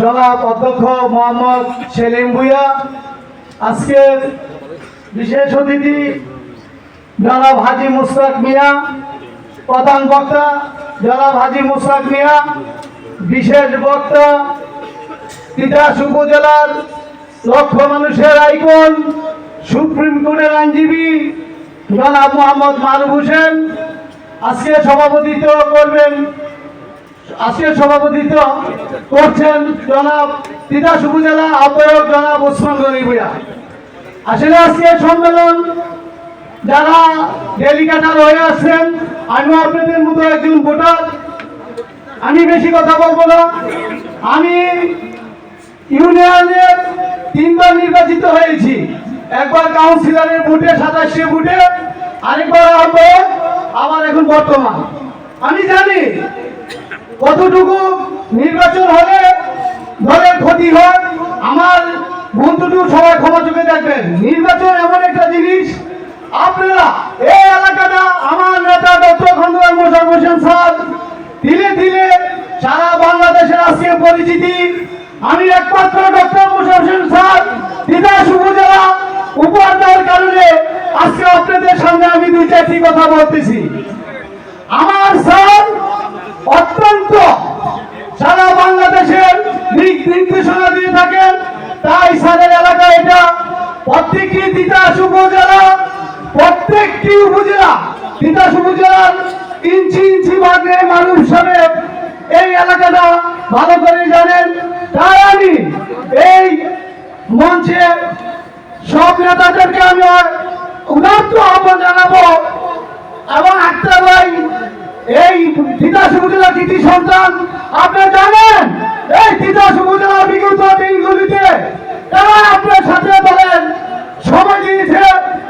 জনাব অধ্যক্ষ মোহাম্মদ সেলিম ভুইয়া, আজকের বিশেষ অতিথি জনাব হাজি মুশতাক মিয়া, প্রধান বক্তা জনাব হাজি মুশতাক মিয়া, বিশেষ বক্তা তিতাস উপজেলার লক্ষ মানুষের আইকন, সুপ্রিম কোর্টের আইনজীবী জনাব মোহাম্মদ মারুফ হোসেন। আজকে সভাপতিত্ব করবেন আজকে সভাপতিত্ব করছেন জনাব তিতাস উপজেলা আহ্বায়ক জনাব ওসমান গনি ভূয়া আসলে আজকে সম্মেলন যারা ডেলিগেটার হয়ে আসছেন, আমি আপনাদের মতো একজন ভোটার। আমি বেশি কথা বলব না। আমি ইউনিয়নের তিনবার নির্বাচিত হয়েছি। একবার কাউন্সিলরের ভোটে, সাতাশে ভোটে, আরেকবার আহ্বায়ক আবার এখন বর্তমান। আমি জানি কতটুকু নির্বাচন হলে দলের ক্ষতি হয়? আমার বন্ধুটু সবাই ক্ষমা চোখে দেখবেন। নির্বাচন এমন একটা জিনিস, আপনারা এই এলাকাটা আমার নেতা ডক্টর খন্দকার মোশারফ হোসেন স্যার দিলে দিলে সারা বাংলাদেশের আজকে পরিচিতি। আমি একমাত্র ডক্টর মোশারফ হোসেন স্যার তিতাস উপজেলা উপহার দেওয়ার কারণে আজকে আপনাদের সামনে আমি দুই চারটি কথা বলতেছি। আমার তিতাস এই মঞ্চে সব নেতাদেরকে আমি উদাত্ত আহ্বান জানাব। এবং এই তিতাস উপজেলা কৃতি সন্তান, আপনি জানেন এই তিতাস উপজেলা বিগত দিনগুলিতে তারা আপনার সাথে বলেন সময় দিয়েছে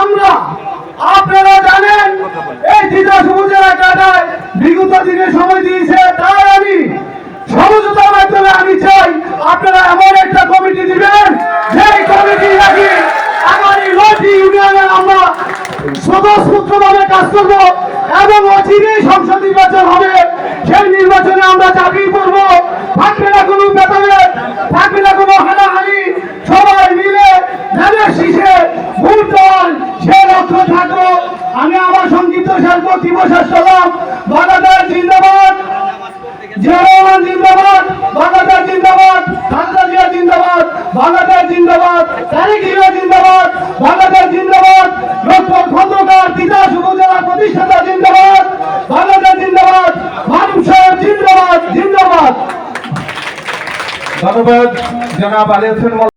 আমরা, আপনারা জানেন, এই তিতাস উপজেলা কাটায় বিগত দিনে সময় দিয়েছে, তাই আমি সমঝোতার মাধ্যমে আমি চাই আপনারা এমন একটা কমিটি দিবেন, যেই কমিটি নাকি আগামী নয়টি ইউনিয়নে আমরা স্বতঃস্ফূর্তভাবে কাজ করব এবং অচিরেই সংসদ নির্বাচন হবে। সেই নির্বাচনে আমরা চাকরি করব থাকবে না কোনো ভেদাভেদ থাকবে না কোনো হানাহানি সবাই মিলে ধানের শীষে ভোট দেওয়ার সে থাকব। আমি আমার সংক্ষিপ্ত শেষ বক্তব্য শেষ করলাম বাংলাদেশ জিন্দাবাদ। জিয়ারহমান জিন্দাবাদ বাংলাদেশ জিন্দাবাদ, খালেদা জিয়া জিন্দাবাদ বাংলাদেশ জিন্দাবাদ, তারেক জিয়া জিন্দাবাদ বাংলাদেশ জিন্দাবাদ ডক্টর খন্দকার, তিতাস উপজেলা প্রতিষ্ঠাতা জিন্দাবাদ বাংলাদেশ জিন্দাবাদ মানব সাহেব জিন্দাবাদ জিন্দাবাদ। ধন্যবাদ, জনাব আলী হোসেন